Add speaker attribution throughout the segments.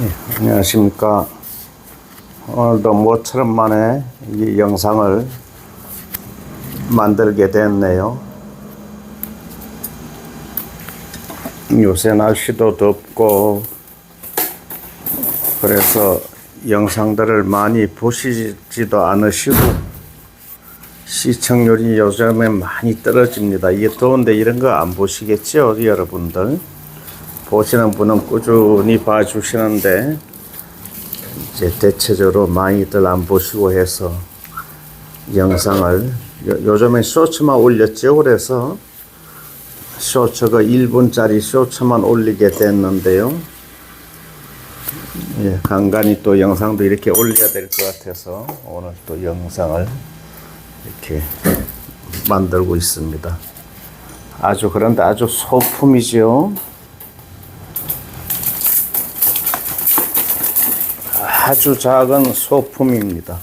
Speaker 1: 예, 안녕하십니까. 오늘도 모처럼 만에 이 영상을 만들게 됐네요. 요새 날씨도 덥고, 그래서 영상들을 많이 보시지도 않으시고, 시청률이 요즘에 많이 떨어집니다. 이게 더운데 이런 거 안 보시겠죠, 여러분들? 보시는 분은 꾸준히 봐주시는데 이제 대체적으로 많이들 안 보시고 해서 영상을 요, 요즘에 쇼츠만 올렸죠. 그래서 쇼츠가 1분짜리 쇼츠만 올리게 됐는데요. 예, 간간히 또 영상도 이렇게 올려야 될 것 같아서 오늘 또 영상을 이렇게 만들고 있습니다. 아주 그런데 아주 소품이죠. 아주 작은 소품입니다.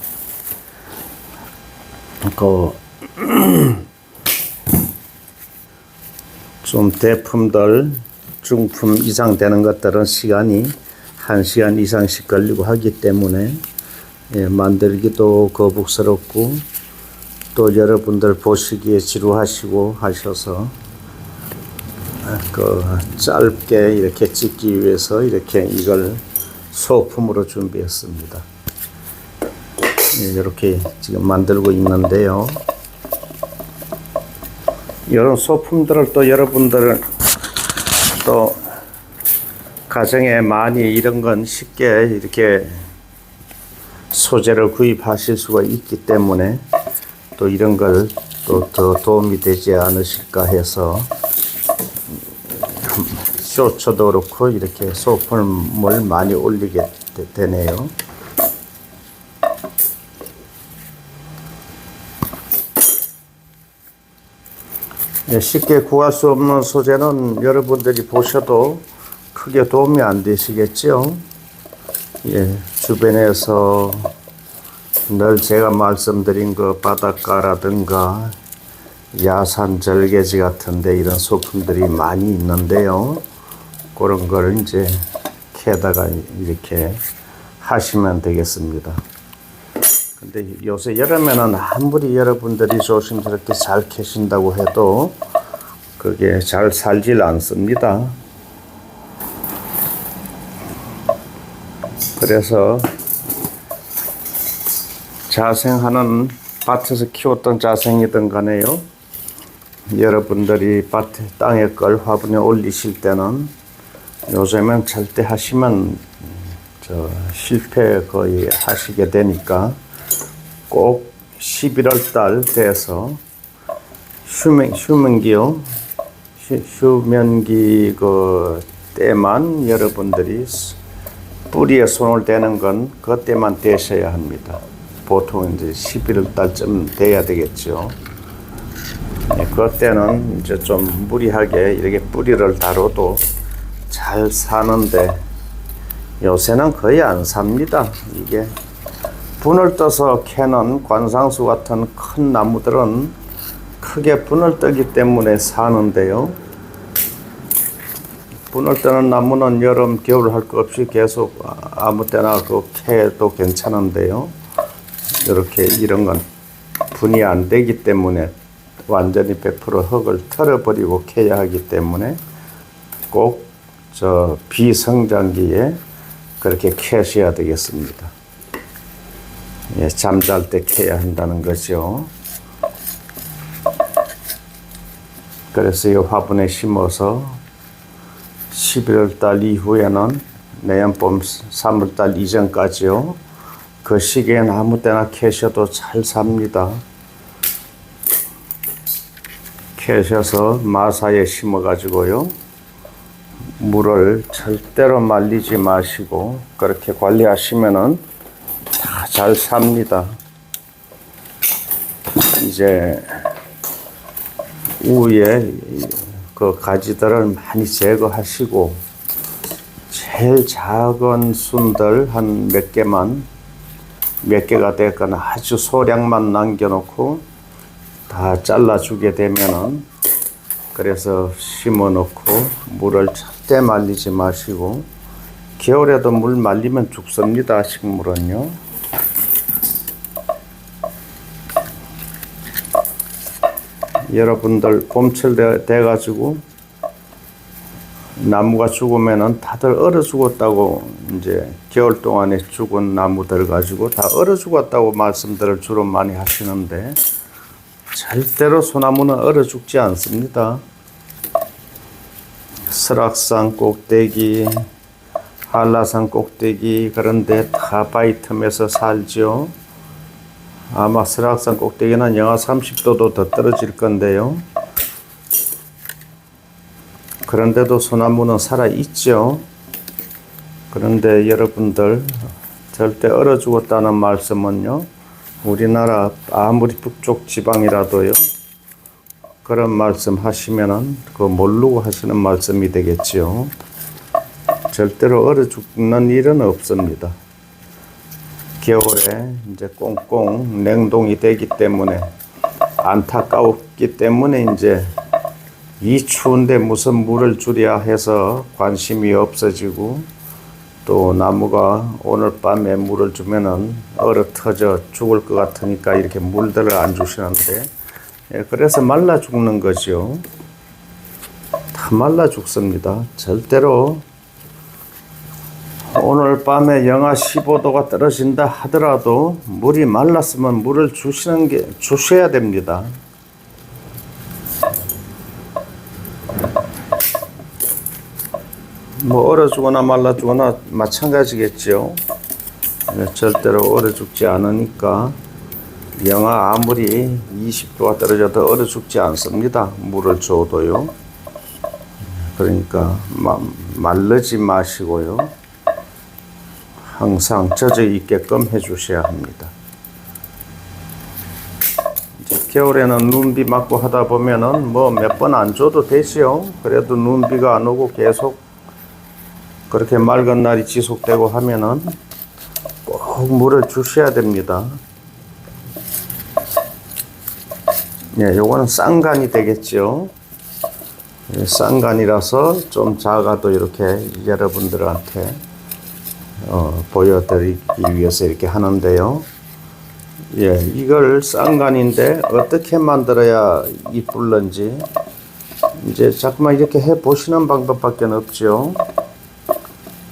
Speaker 1: 그, 좀 대품들, 중품 이상 되는 것들은 시간이 한 시간 이상씩 걸리고 하기 때문에 예, 만들기도 거북스럽고 또 여러분들 보시기에 지루하시고 하셔서 아, 그 짧게 이렇게 찍기 위해서 이렇게 이걸 소품으로 준비했습니다. 예, 이렇게 지금 만들고 있는데요. 이런 소품들을 또 여러분들은 또 가정에 많이 이런 건 쉽게 이렇게 소재를 구입하실 수가 있기 때문에 또 이런 걸 또 더 도움이 되지 않으실까 해서 쇼츠도 그렇고 이렇게 소품을 많이 올리게 되- 되네요. 네, 쉽게 구할 수 없는 소재는 여러분들이 보셔도 크게 도움이 안 되시겠죠? 예, 주변에서 늘 제가 말씀드린 그 바닷가라든가 야산 절개지 같은데 이런 소품들이 많이 있는데요. 그런 걸 이제 캐다가 이렇게 하시면 되겠습니다. 근데 요새 여름에는 아무리 여러분들이 조심스럽게 잘 캐신다고 해도 그게 잘 살질 않습니다. 그래서 자생하는 밭에서 키웠던 자생이든 간에요. 여러분들이 밭에 땅에 걸 화분에 올리실 때는 요즘엔 절대 하시면 저 실패 거의 하시게 되니까 꼭 11월 달 돼서 휴면 휴면기요 휴, 휴면기 그 때만 여러분들이 뿌리에 손을 대는 건 그때만 대셔야 합니다. 보통 이제 11월 달쯤 돼야 되겠죠. 네, 그때는 이제 좀 무리하게 이렇게 뿌리를 다뤄도 잘 사는데 요새는 거의 안 삽니다. 이게 분을 떠서 캐는 관상수 같은 큰 나무들은 크게 분을 뜨기 때문에 사는데요. 분을 뜨는 나무는 여름, 겨울 할 것 없이 계속 아무 때나 그 캐도 괜찮은데요. 이렇게 이런 건 분이 안 되기 때문에 완전히 100% 흙을 털어버리고 캐야 하기 때문에 꼭 저 비성장기에 그렇게 캐셔야 되겠습니다. 예, 잠잘 때 캐야 한다는 거죠. 그래서 이 화분에 심어서 11월 달 이후에는 내년 봄 3월 달 이전까지요. 그 시기엔 아무 때나 캐셔도 잘 삽니다. 캐셔서 마사에 심어 가지고요. 물을 절대로 말리지 마시고 그렇게 관리하시면은 다 잘 삽니다. 이제 우에 그 가지들을 많이 제거하시고 제일 작은 순들 한 몇 개만 몇 개가 됐거나 아주 소량만 남겨놓고 다 잘라주게 되면은 그래서 심어 놓고 물을 절대 말리지 마시고 겨울에도 물 말리면 죽습니다. 식물은요. 여러분들 봄철 돼, 돼가지고 나무가 죽으면은 다들 얼어 죽었다고 이제 겨울 동안에 죽은 나무들 가지고 다 얼어 죽었다고 말씀들을 주로 많이 하시는데 절대로 소나무는 얼어 죽지 않습니다. 설악산 꼭대기, 한라산 꼭대기 그런데 다 바위 틈에서 살죠. 아마 설악산 꼭대기는 영하 30도도 더 떨어질 건데요. 그런데도 소나무는 살아 있죠. 그런데 여러분들 절대 얼어 죽었다는 말씀은요. 우리나라 아무리 북쪽 지방이라도요. 그런 말씀 하시면은 그 모르고 하시는 말씀이 되겠지요. 절대로 얼어 죽는 일은 없습니다. 겨울에 이제 꽁꽁 냉동이 되기 때문에 안타까웠기 때문에 이제 이 추운데 무슨 물을 주랴 해서 관심이 없어지고 또 나무가 오늘 밤에 물을 주면은 얼어 터져 죽을 것 같으니까 이렇게 물들을 안 주시는데 예, 그래서 말라 죽는 거죠. 다 말라 죽습니다. 절대로 오늘 밤에 영하 15도가 떨어진다 하더라도 물이 말랐으면 물을 주시는 게 주셔야 됩니다. 뭐 얼어 죽거나 말라 죽거나 마찬가지겠죠. 네, 절대로 얼어 죽지 않으니까 영하 아무리 20도가 떨어져도 얼어 죽지 않습니다. 물을 줘도요. 그러니까 마, 말르지 마시고요. 항상 젖어 있게끔 해주셔야 합니다. 겨울에는 눈비 맞고 하다 보면은 뭐 몇 번 안 줘도 되지요. 그래도 눈비가 안 오고 계속 그렇게 맑은 날이 지속되고 하면은 꼭 물을 주셔야 됩니다. 예, 요거는 쌍간이 되겠죠. 예, 쌍간이라서 좀 작아도 이렇게 여러분들한테 어, 보여드리기 위해서 이렇게 하는데요. 예, 이걸 쌍간인데 어떻게 만들어야 이쁠런지 이제 자꾸만 이렇게 해 보시는 방법밖에 없죠.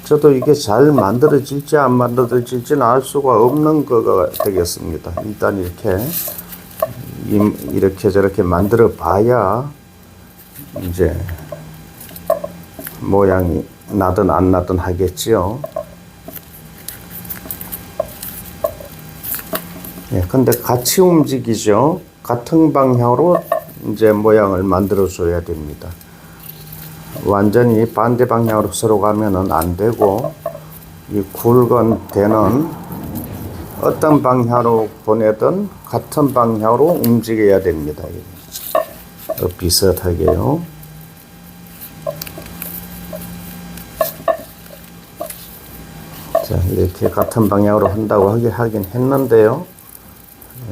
Speaker 1: 저도 이게 잘 만들어질지 안 만들어질지는 알 수가 없는 거가 되겠습니다. 일단 이렇게 이렇게 저렇게 만들어 봐야 이제 모양이 나든 안 나든 하겠지요. 예, 근데 같이 움직이죠. 같은 방향으로 이제 모양을 만들어 줘야 됩니다. 완전히 반대 방향으로 서로 가면은 안 되고 이 굵은 대는 어떤 방향으로 보내든 같은 방향으로 움직여야 됩니다. 어, 비슷하게요. 자, 이렇게 같은 방향으로 한다고 하긴, 했는데요.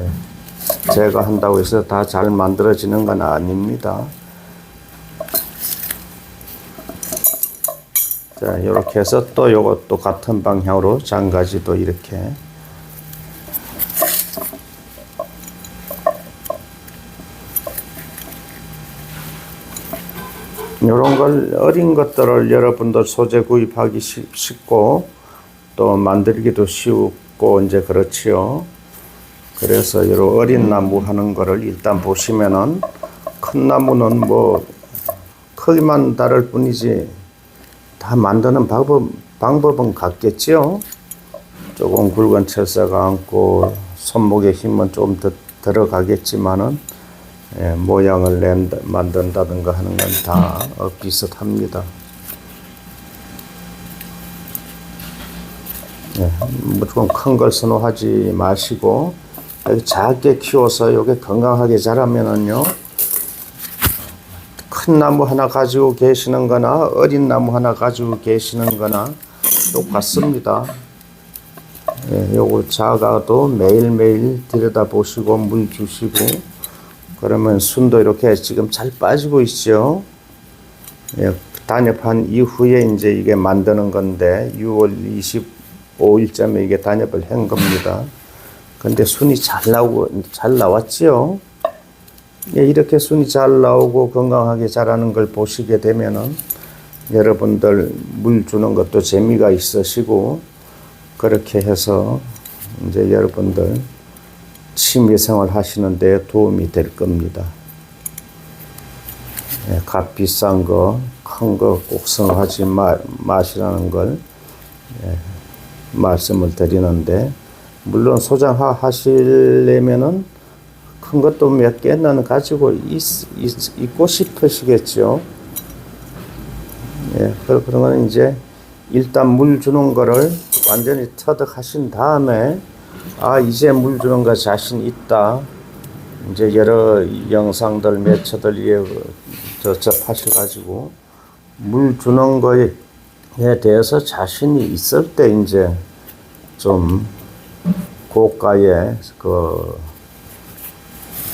Speaker 1: 예, 제가 한다고 해서 다 잘 만들어지는 건 아닙니다. 자, 이렇게 해서 또 요것도 같은 방향으로 장가지도 이렇게 이런 걸 어린 것들을 여러분들 소재 구입하기 쉽고 또 만들기도 쉽고 이제 그렇지요. 그래서 이런 어린 나무 하는 거를 일단 보시면은 큰 나무는 뭐 크기만 다를 뿐이지 다 만드는 방법, 방법은 같겠죠. 조금 굵은 철사가 않고 손목에 힘은 좀 더 들어가겠지만은 예, 모양을 낸, 만든다든가 하는 건 다 비슷합니다. 예, 무조건 큰 걸 선호하지 마시고 작게 키워서 이게 건강하게 자라면은요 큰 나무 하나 가지고 계시는 거나 어린 나무 하나 가지고 계시는 거나 똑같습니다. 예, 요거 작아도 매일매일 들여다보시고 물 주시고 그러면 순도 이렇게 지금 잘 빠지고 있죠. 예, 단협한 이후에 이제 이게 만드는 건데 6월 25일쯤에 이게 단협을 한 겁니다. 근데 순이 잘 나오고 잘 나왔지요. 예, 이렇게 순이 잘 나오고 건강하게 자라는 걸 보시게 되면은 여러분들 물 주는 것도 재미가 있으시고 그렇게 해서 이제 여러분들 취미 생활 하시는 데 도움이 될 겁니다. 예, 값 비싼 거, 큰거꼭 성하지 마, 마시라는 걸 예, 말씀을 드리는데 물론 소장하 하시려면은 큰 것도 몇 개는 가지고 있, 있, 있고 싶으시겠죠. 예, 그- 그러면 이제 일단 물 주는 거를 완전히 터득하신 다음에 아 이제 물 주는 거 자신 있다. 이제 여러 영상들 매체들 저 접하셔가지고 물 주는 거에 대해서 자신이 있을 때 이제 좀 고가의 그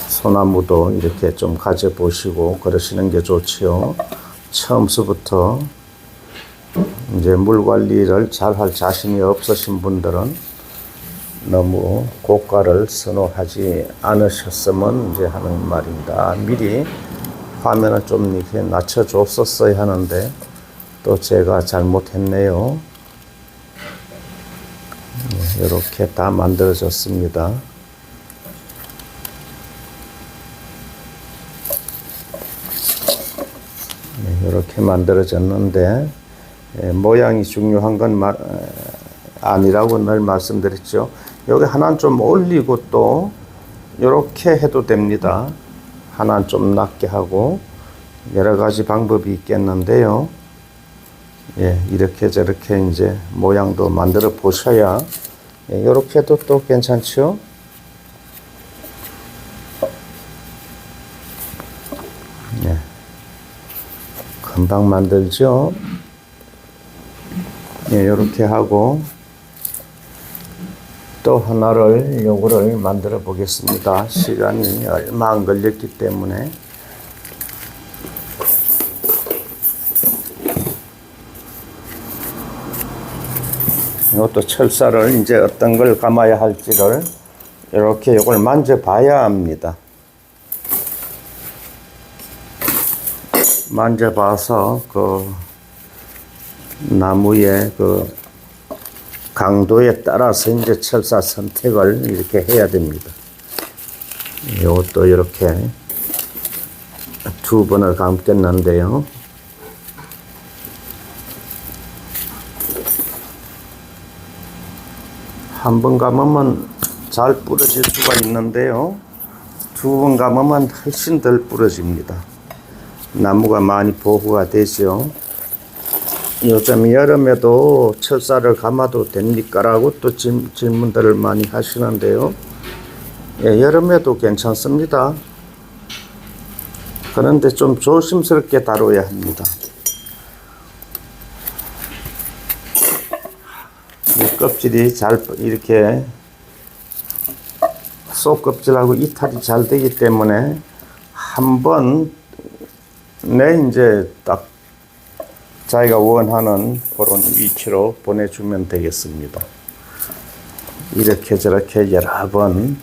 Speaker 1: 소나무도 이렇게 좀 가져보시고 그러시는 게 좋지요. 처음서부터 이제 물 관리를 잘 할 자신이 없으신 분들은 너무 고가를 선호하지 않으셨으면 이제 하는 말입니다. 미리 화면을 좀 이렇게 낮춰줬었어야 하는데 또 제가 잘못했네요. 네, 이렇게 다 만들어졌습니다. 네, 이렇게 만들어졌는데 예, 모양이 중요한 건 마, 에, 아니라고 늘 말씀드렸죠. 여기 하나는 좀 올리고 또 이렇게 해도 됩니다. 하나는 좀 낮게 하고 여러 가지 방법이 있겠는데요. 예, 이렇게 저렇게 이제 모양도 만들어 보셔야 예, 이렇게 해도 또 괜찮죠. 예, 금방 만들죠. 예, 이렇게 하고 또 하나를 요거를 만들어 보겠습니다. 시간이 얼마 안 걸렸기 때문에 이것도 철사를 이제 어떤 걸 감아야 할지를 이렇게 이걸 만져봐야 합니다. 만져봐서 그 나무의 그 강도에 따라서 이제 철사 선택을 이렇게 해야 됩니다. 이것도 이렇게 두 번을 감겠는데요. 한 번 감으면 잘 부러질 수가 있는데요. 두 번 감으면 훨씬 덜 부러집니다. 나무가 많이 보호가 되죠. 요즘 여름에도 철사를 감아도 됩니까 라고 또 질, 질문들을 많이 하시는데요. 예, 여름에도 괜찮습니다. 그런데 좀 조심스럽게 다뤄야 합니다. 이 껍질이 잘 이렇게 속 껍질하고 이탈이 잘 되기 때문에 한번 내 이제 딱 자기가 원하는 그런 위치로 보내주면 되겠습니다. 이렇게 저렇게 여러 번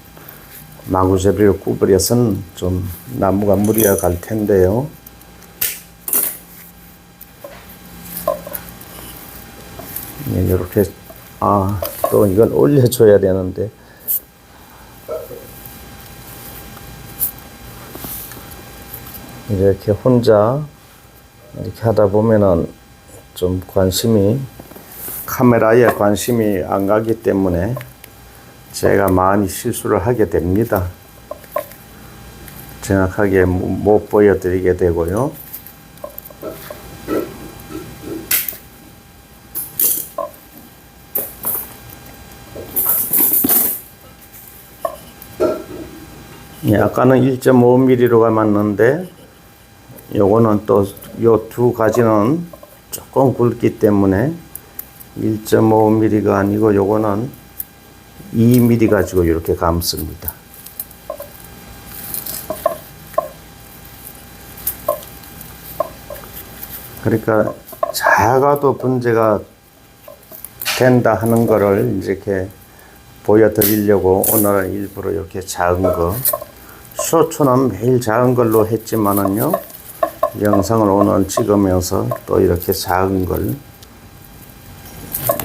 Speaker 1: 마구잡이를 구부려서는 좀 나무가 무리가 갈 텐데요. 네, 이렇게 아 또 이건 올려줘야 되는데 이렇게 혼자 이렇게 하다 보면은 좀 관심이 카메라에 관심이 안 가기 때문에 제가 많이 실수를 하게 됩니다. 정확하게 못 보여드리게 되고요. 예, 아까는 1.5mm로 감았는데 요거는 또 요 두 가지는 조금 굵기 때문에 1.5mm가 아니고 요거는 2mm 가지고 이렇게 감습니다. 그러니까 작아도 문제가 된다 하는 거를 이렇게 보여드리려고 오늘은 일부러 이렇게 작은 거 쇼츠는 매일 작은 걸로 했지만은요 영상을 오늘 찍으면서 또 이렇게 작은 걸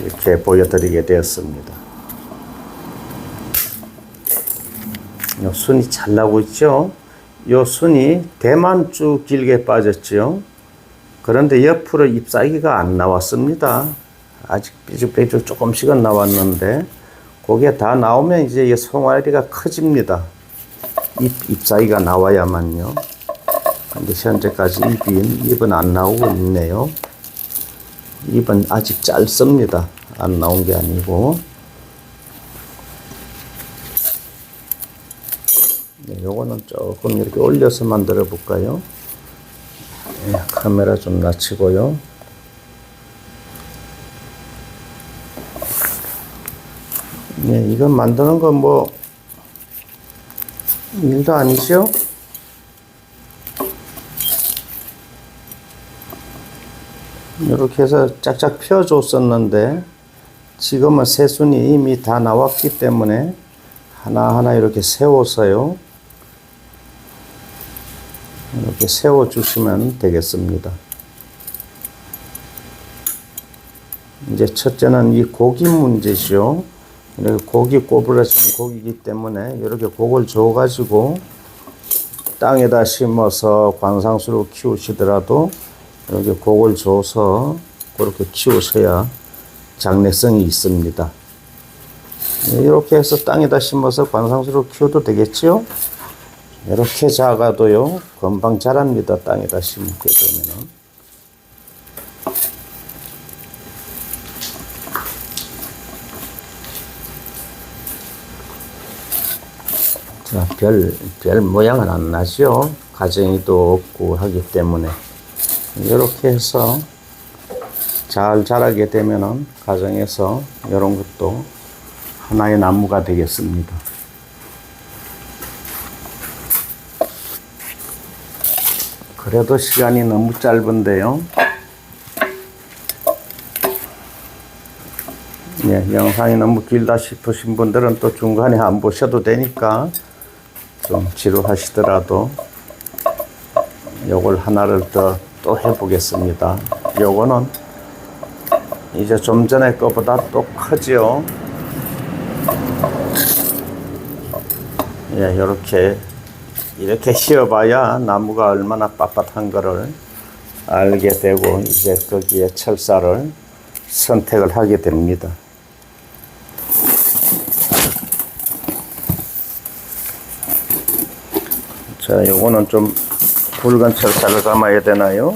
Speaker 1: 이렇게 보여드리게 되었습니다. 요 순이 잘 나고 있죠? 요 순이 대만 쭉 길게 빠졌죠? 그런데 옆으로 잎사귀가 안 나왔습니다. 아직 삐죽삐죽 조금씩은 나왔는데 그게 다 나오면 이제 이 송아리가 커집니다. 잎, 잎사귀가 나와야만요. 근데 현재까지 잎이, 잎은 안 나오고 있네요. 잎은 아직 짧습니다. 안 나온 게 아니고. 네, 요거는 조금 이렇게 올려서 만들어 볼까요? 네, 카메라 좀 낮추고요. 네, 이거 만드는 건 뭐, 일도 아니죠? 이렇게 해서 짝짝 펴줬었는데, 지금은 새순이 이미 다 나왔기 때문에, 하나하나 이렇게 세워서요. 이렇게 세워주시면 되겠습니다. 이제 첫째는 이 고기 문제죠. 이렇게 고기 꼬부라진 고기이기 때문에 이렇게 곡을 줘가지고 땅에다 심어서 관상수로 키우시더라도 이렇게 곡을 줘서 그렇게 키우셔야 장래성이 있습니다. 이렇게 해서 땅에다 심어서 관상수로 키워도 되겠지요? 이렇게 작아도요, 금방 자랍니다. 땅에다 심게 되면은. 자, 별, 별 모양은 안 나죠? 가정이도 없고 하기 때문에. 이렇게 해서 잘 자라게 되면은 가정에서 이런 것도 하나의 나무가 되겠습니다. 그래도 시간이 너무 짧은데요. 예, 영상이 너무 길다 싶으신 분들은 또 중간에 안 보셔도 되니까 좀 지루하시더라도 요걸 하나를 더 또 해보겠습니다. 요거는 이제 좀 전에 거보다 또 크죠. 예, 요렇게 이렇게 씌워봐야 나무가 얼마나 빳빳한 거를 알게 되고 이제 거기에 철사를 선택을 하게 됩니다. 자, 요거는 좀 굵은 철사를 감아야 되나요?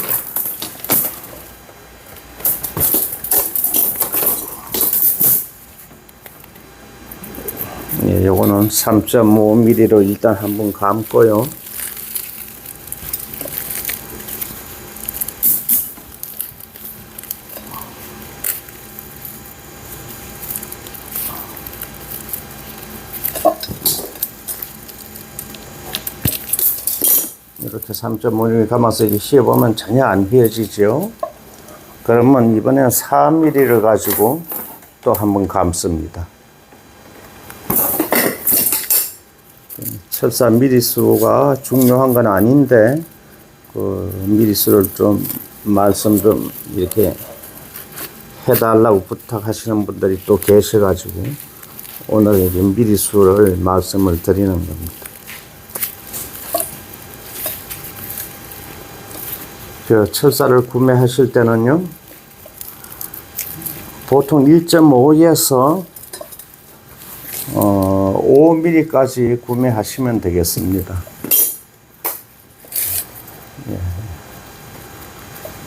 Speaker 1: 예, 요거는 3.5mm로 일단 한번 감고요. 이렇게 3.5mm 감아서 이렇게 씌워보면 전혀 안 휘어지죠. 그러면 이번엔 4mm를 가지고 또 한번 감습니다. 철사 미리수가 중요한 건 아닌데 그 미리수를 좀 말씀 좀 이렇게 해달라고 부탁하시는 분들이 또 계셔가지고 오늘 이제 미리수를 말씀을 드리는 겁니다. 그 철사를 구매하실 때는요 보통 1.5에서 어, 5mm까지 구매하시면 되겠습니다. 예.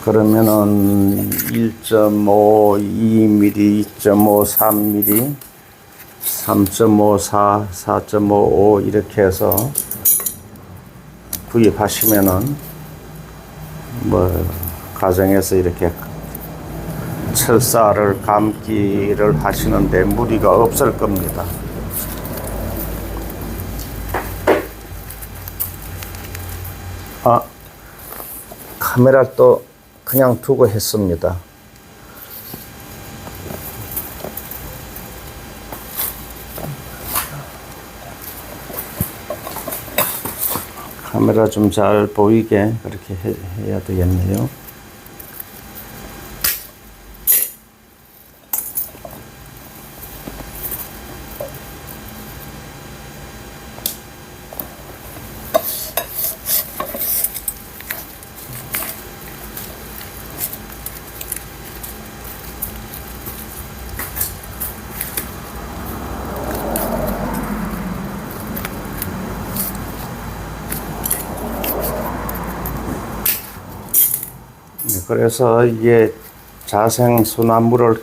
Speaker 1: 그러면은 1.5, 2mm, 2.5, 3mm, 3.54, 4.55 이렇게 해서 구입하시면은 뭐 가정에서 이렇게 철사를 감기를 하시는데 무리가 없을 겁니다. 아, 카메라 또 그냥 두고 했습니다. 카메라 좀 잘 보이게 그렇게 해, 해야 되겠네요. 네, 그래서 이게 자생 소나무를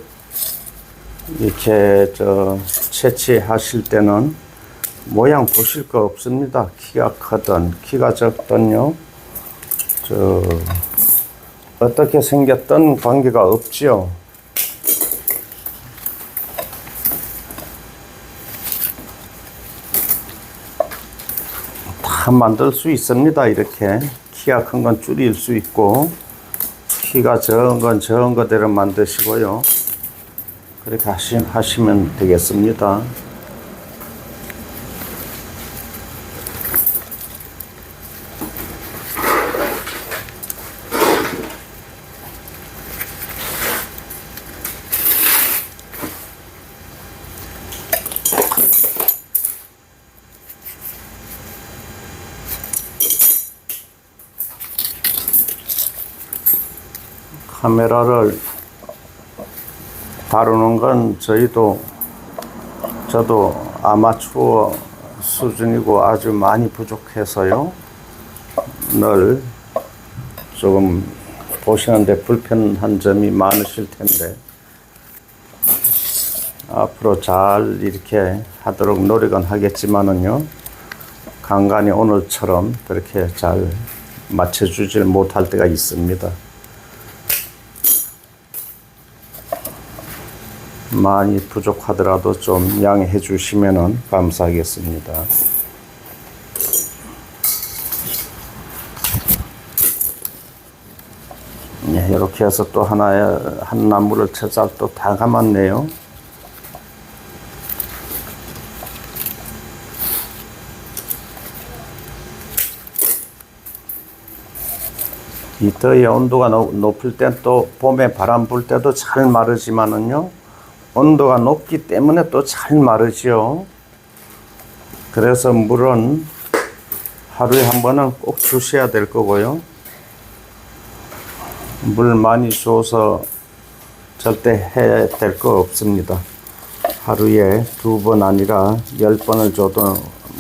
Speaker 1: 이렇게 저 채취하실 때는 모양 보실 거 없습니다. 키가 크든 키가 적든요. 저 어떻게 생겼던 관계가 없지요. 다 만들 수 있습니다. 이렇게 키가 큰 건 줄일 수 있고 키가 적은 건 적은 거대로 만드시고요. 그렇게 하시, 하시면 되겠습니다. 카메라를 다루는 건 저희도 저도 아마추어 수준이고 아주 많이 부족해서요. 늘 조금 보시는데 불편한 점이 많으실 텐데 앞으로 잘 이렇게 하도록 노력은 하겠지만은요. 간간히 오늘처럼 그렇게 잘 맞춰주질 못할 때가 있습니다. 많이 부족하더라도 좀 양해해 주시면 감사하겠습니다. 네, 이렇게 해서 또 하나의 한 나무를 채잘 또다 감았네요. 이 더위 온도가 높- 높을 때또 봄에 바람 불 때도 잘 마르지만은요. 온도가 높기 때문에 또 잘 마르지요. 그래서 물은 하루에 한 번은 꼭 주셔야 될 거고요. 물 많이 줘서 절대 해야 될 거 없습니다. 하루에 두 번 아니라 열 번을 줘도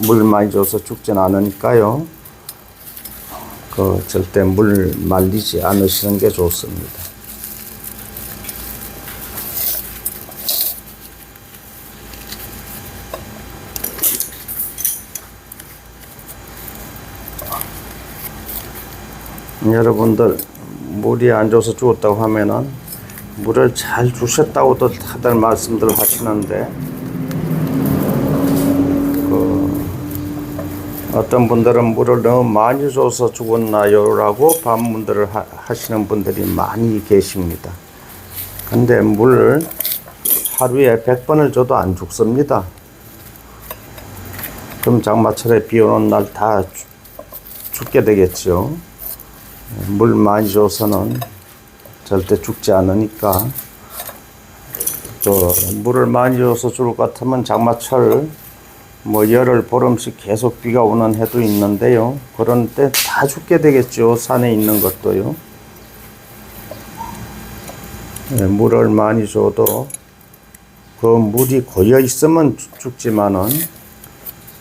Speaker 1: 물 많이 줘서 죽진 않으니까요. 그 절대 물 말리지 않으시는 게 좋습니다. 여러분들 물이 안 줘서 죽었다고 하면은 물을 잘 주셨다고도 다들 말씀들 하시는데 그 어떤 분들은 물을 너무 많이 줘서 죽었나요라고 반문들을 하, 하시는 분들이 많이 계십니다. 근데 물 하루에 100번을 줘도 안 죽습니다. 그럼 장마철에 비 오는 날 다 죽게 되겠죠. 물 많이 줘서는 절대 죽지 않으니까 또 물을 많이 줘서 죽을 것 같으면 장마철 뭐 열흘 보름씩 계속 비가 오는 해도 있는데요. 그런 때 다 죽게 되겠죠. 산에 있는 것도요. 예, 물을 많이 줘도 그 물이 고여 있으면 죽- 죽지만은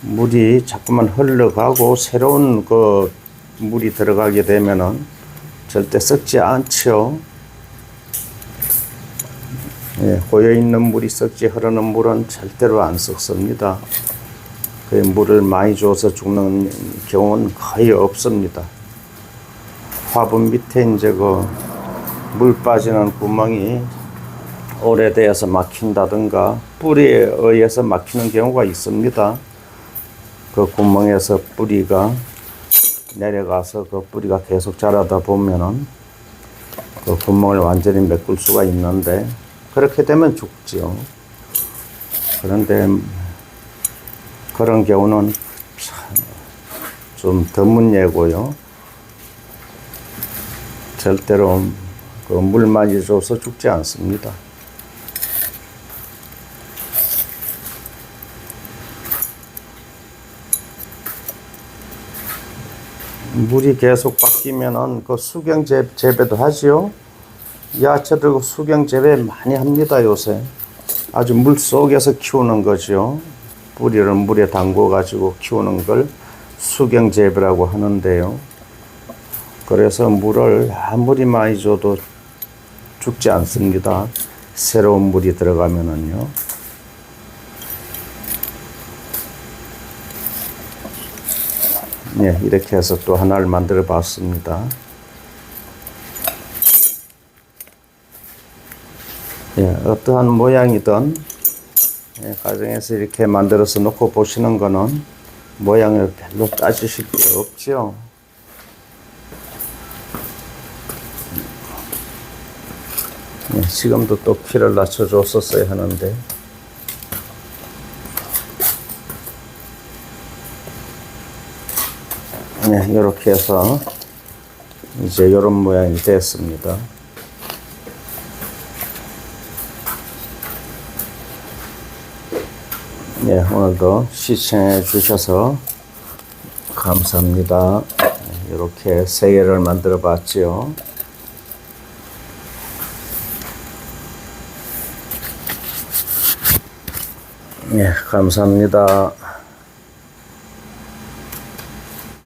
Speaker 1: 물이 자꾸만 흘러가고 새로운 그 물이 들어가게 되면은 절대 썩지 않죠. 예, 고여 있는 물이 썩지 흐르는 물은 절대로 안 썩습니다. 그 물을 많이 줘서 죽는 경우는 거의 없습니다. 화분 밑에 이제 그 물 빠지는 구멍이 오래되어서 막힌다든가 뿌리에 의해서 막히는 경우가 있습니다. 그 구멍에서 뿌리가 내려가서 그 뿌리가 계속 자라다 보면은 그 구멍을 완전히 메꿀 수가 있는데 그렇게 되면 죽지요. 그런데 그런 경우는 참좀 드문 예고요. 절대로 그물 많이 줘서 죽지 않습니다. 물이 계속 바뀌면은 그 수경 재- 재배도 하지요. 야채들 그 수경 재배 많이 합니다 요새. 아주 물 속에서 키우는 거죠. 뿌리를 물에 담궈 가지고 키우는 걸 수경 재배라고 하는데요. 그래서 물을 아무리 많이 줘도 죽지 않습니다. 새로운 물이 들어가면은요. 네, 이렇게 해서 또 하나를 만들어 봤습니다. 예, 어떠한 모양이든 예, 가정에서 이렇게 만들어서 놓고 보시는 거는 모양을 별로 따지실 게 없죠. 예, 지금도 또 키를 낮춰줬었어야 하는데 네, 이렇게 해서 이제 이런 모양이 됐습니다. 네, 오늘도 시청해 주셔서 감사합니다. 이렇게 세 개를 만들어 봤지요. 네, 감사합니다.